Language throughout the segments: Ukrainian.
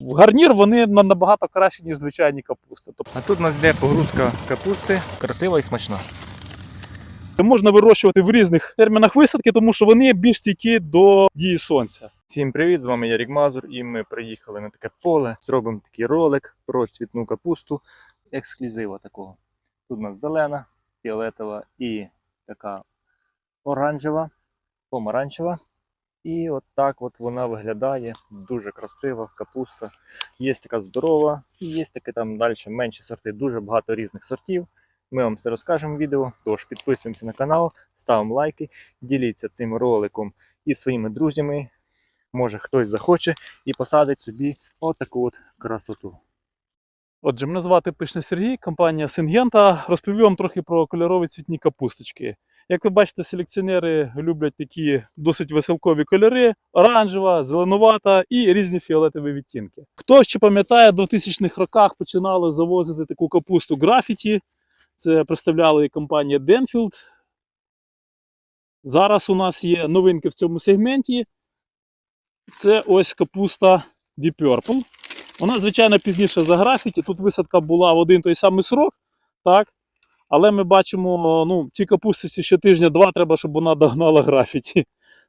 В гарнір вони набагато краще, ніж звичайні капусти. А тут у нас йде погрузка капусти, красива і смачна. можна вирощувати в різних термінах висадки, тому що вони більш стійкі до дії сонця. Всім привіт! З вами Ярік Мазур, і ми приїхали на таке поле. Зробимо такий ролик про цвітну капусту ексклюзива такого. Тут у нас зелена, фіолетова і така оранжева, помаранчева. І от так от вона виглядає. Дуже красива капуста. Є така здорова, і є таке там далі менші сорти, дуже багато різних сортів. Ми вам все розкажемо в відео. Тож підписуємося на канал, ставимо лайки, діліться цим роликом із своїми друзями. Може хтось захоче і посадить собі отаку от красоту. Отже, мене звати Пишний Сергій, компанія Сингента. Розповім вам трохи про кольорові цвітні капусточки. Як ви бачите, селекціонери люблять такі досить веселкові кольори: оранжева, зеленувата і різні фіолетові відтінки. Хто ще пам'ятає, в 2000-х роках починали завозити таку капусту графіті. Це представляла і компанія Denfield. Зараз у нас є новинки в цьому сегменті. Це ось капуста Deep Purple. Вона, звичайно, пізніше за графіті. Тут висадка була в один той самий срок, так? Але ми бачимо, ну, цій капустці ще тижня-два треба, щоб вона догнала графіті.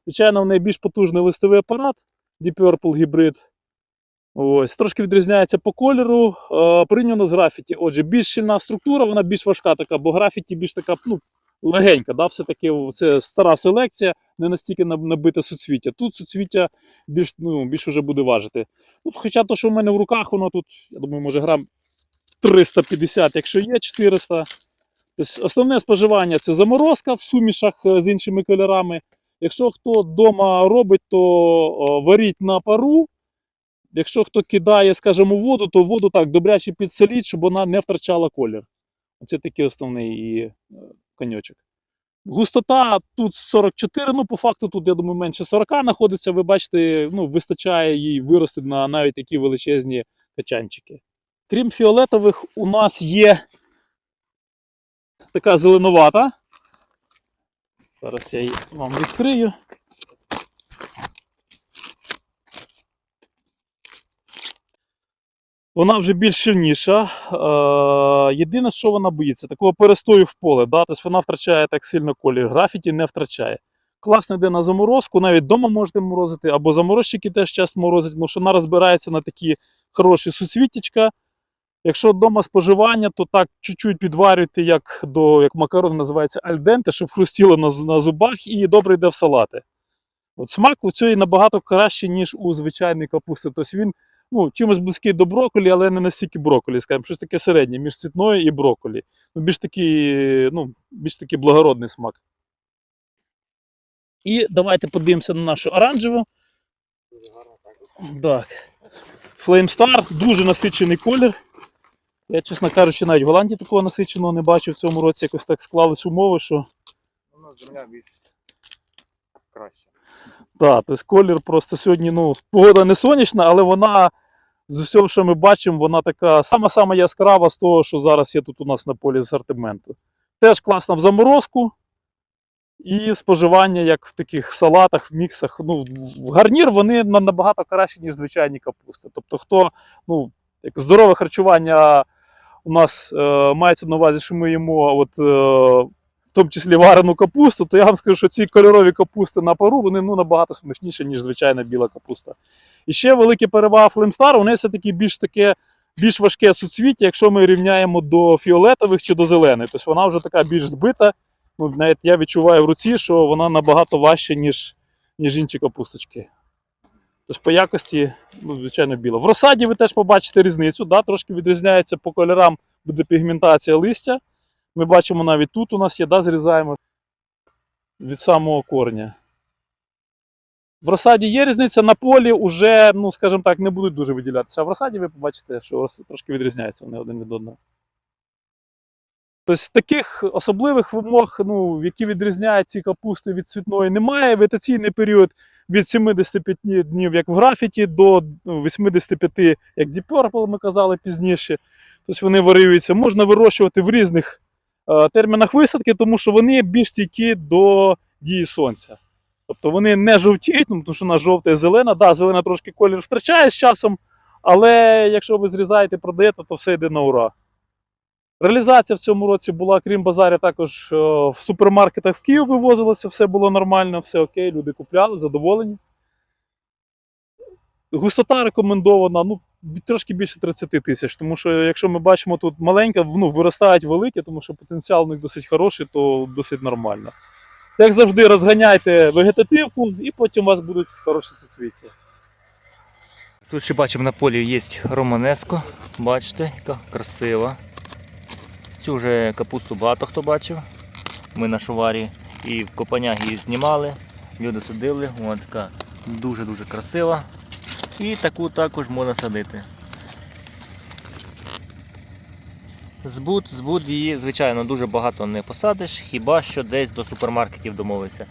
Звичайно, в неї більш потужний листовий апарат, Deep Purple гібрид. Ось, трошки відрізняється по кольору, е, порівняно з графіті. Отже, більш щільна структура, вона більш важка така, бо графіті більш така ну, легенька. Да? Все-таки це стара селекція, не настільки наб- набите суцвіття. Тут суцвіття більш, ну, більш уже буде важити. Тут, хоча то, що в мене в руках, воно тут, я думаю, може грам 350, якщо є 400. Тобто основне споживання це заморозка в сумішах е, з іншими кольорами. Якщо хто вдома робить, то варіть на пару. Якщо хто кидає, скажімо, воду, то воду так добряче підсоліть, щоб вона не втрачала колір. Це такий основний її е, коньочок. Густота тут 44, ну по факту тут, я думаю, менше 40 знаходиться. Ви бачите, ну, вистачає їй вирости на навіть такі величезні качанчики. Крім фіолетових, у нас є така зеленувата. Зараз я її вам відкрию. Вона вже більш сильніша. Е, єдине, що вона боїться, такого перестою в поле. Да? Тобто вона втрачає так сильно колір. Графіті не втрачає. Класно йде на заморозку, навіть вдома можете морозити, або заморозчики теж часто морозять, тому що вона розбирається на такі хороші суцвітічка. Якщо вдома споживання, то так чуть-чуть підварюйте, як до як макарон називається альденте, щоб хрустіло на, на зубах і добре йде в салати. От смак у цієї набагато краще, ніж у звичайної капусти. Тобто він ну, чимось близький до брокколі, але не настільки брокколі, скажімо, щось таке середнє між цвітною і брокколі. Ну, більш такий, ну, більш такий благородний смак. І давайте подивимося на нашу оранжеву. Так. Flame Star, дуже насичений колір. Я, чесно кажучи, навіть в Голландії такого насиченого не бачив в цьому році. Якось так склались умови, що У нас земля більш краще. Так, тобто колір просто сьогодні, ну, погода не сонячна, але вона з усього, що ми бачимо, вона така сама-сама яскрава з того, що зараз є тут у нас на полі асортименту. Теж класна в заморозку. І споживання, як в таких салатах, в міксах. Ну, в гарнір вони набагато краще, ніж звичайні капусти. Тобто, хто, ну, як здорове харчування у нас е, мається на увазі, що ми їмо от, е, в тому числі варену капусту, то я вам скажу, що ці кольорові капусти на пару вони ну, набагато смачніші, ніж звичайна біла капуста. І ще велика перевага Флемстар, вони все-таки більш таке, більш важке суцвіття, якщо ми рівняємо до фіолетових чи до зелених. Тобто вона вже така більш збита. Ну, навіть я відчуваю в руці, що вона набагато важча, ніж, ніж інші капусточки. Тобто по якості, ну, звичайно, біла. В розсаді ви теж побачите різницю, да? трошки відрізняється по кольорам, буде пігментація листя. Ми бачимо навіть тут у нас є, да, зрізаємо від самого корня. В розсаді є різниця, на полі вже, ну, скажімо так, не будуть дуже виділятися. А в розсаді ви побачите, що трошки відрізняються вони один від одного. Тобто таких особливих вимог, ну, які відрізняють ці капусти від цвітної, немає. Вегетаційний період від 75 днів, як в графіті, до ну, 85, як Deep ми казали пізніше. Тобто вони варіюються. Можна вирощувати в різних е, термінах висадки, тому що вони більш стійкі до дії сонця. Тобто вони не жовтіють, ну, тому що вона жовта і зелена. Да, зелена трошки колір втрачає з часом, Але якщо ви зрізаєте, продаєте, то все йде на ура. Реалізація в цьому році була, крім базаря, також е, в супермаркетах в Київ вивозилося, все було нормально, все окей, люди купляли, задоволені. Густота рекомендована, ну, трошки більше 30 тисяч, тому що якщо ми бачимо тут маленька, ну, виростають великі, тому що потенціал у них досить хороший, то досить нормально. Як завжди, розганяйте вегетативку, і потім у вас будуть хороші суцвіття. Тут ще бачимо на полі є романеско. Бачите, яка красива. Цю вже капусту багато хто бачив. Ми на шуварі і в копанях її знімали. Люди садили. Вона така дуже-дуже красива. І таку також можна садити. Збуд, збуд її, звичайно, дуже багато не посадиш, хіба що десь до супермаркетів домовився.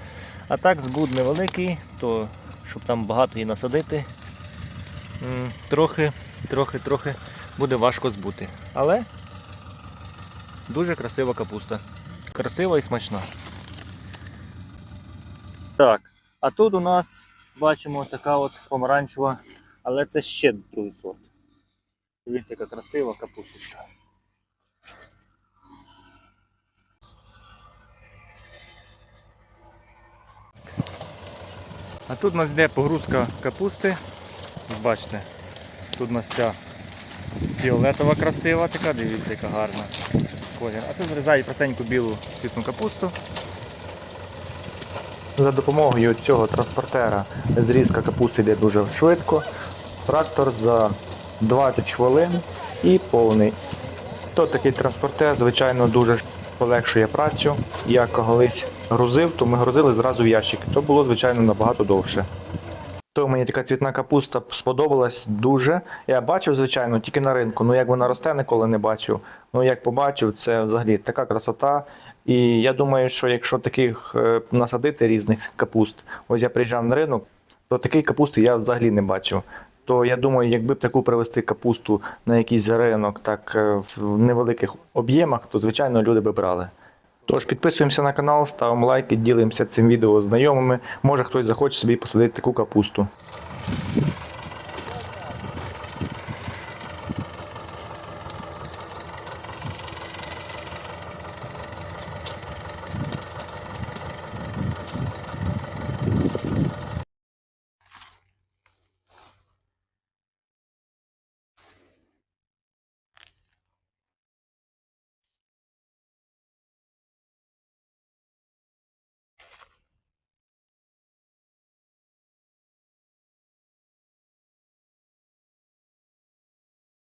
А так збуд невеликий, то щоб там багато її насадити, трохи, трохи, трохи буде важко збути. Але дуже красива капуста. Красива і смачна. Так, а тут у нас бачимо така от помаранчева, але це ще другий сорт. Дивіться, яка красива капусточка. А тут у нас йде погрузка капусти. Бачите, тут у нас ця фіолетова красива така, дивіться, яка гарна колір. А тут зрізають простеньку білу цвітну капусту. За допомогою цього транспортера зрізка капусти йде дуже швидко. Трактор за 20 хвилин і повний. То такий транспортер, звичайно, дуже полегшує працю. Я колись грузив, то ми грузили зразу в ящик. То було, звичайно, набагато довше. То мені така цвітна капуста сподобалась дуже. Я бачив, звичайно, тільки на ринку. Ну як вона росте, ніколи не бачив. Ну як побачив, це взагалі така красота. І я думаю, що якщо таких е, насадити різних капуст, ось я приїжджав на ринок, то такої капусти я взагалі не бачив. То я думаю, якби б таку привезти капусту на якийсь ринок, так е, в невеликих об'ємах, то звичайно люди би брали. Тож підписуємося на канал, ставимо лайки, ділимося цим відео з знайомими. Може хтось захоче собі посадити таку капусту.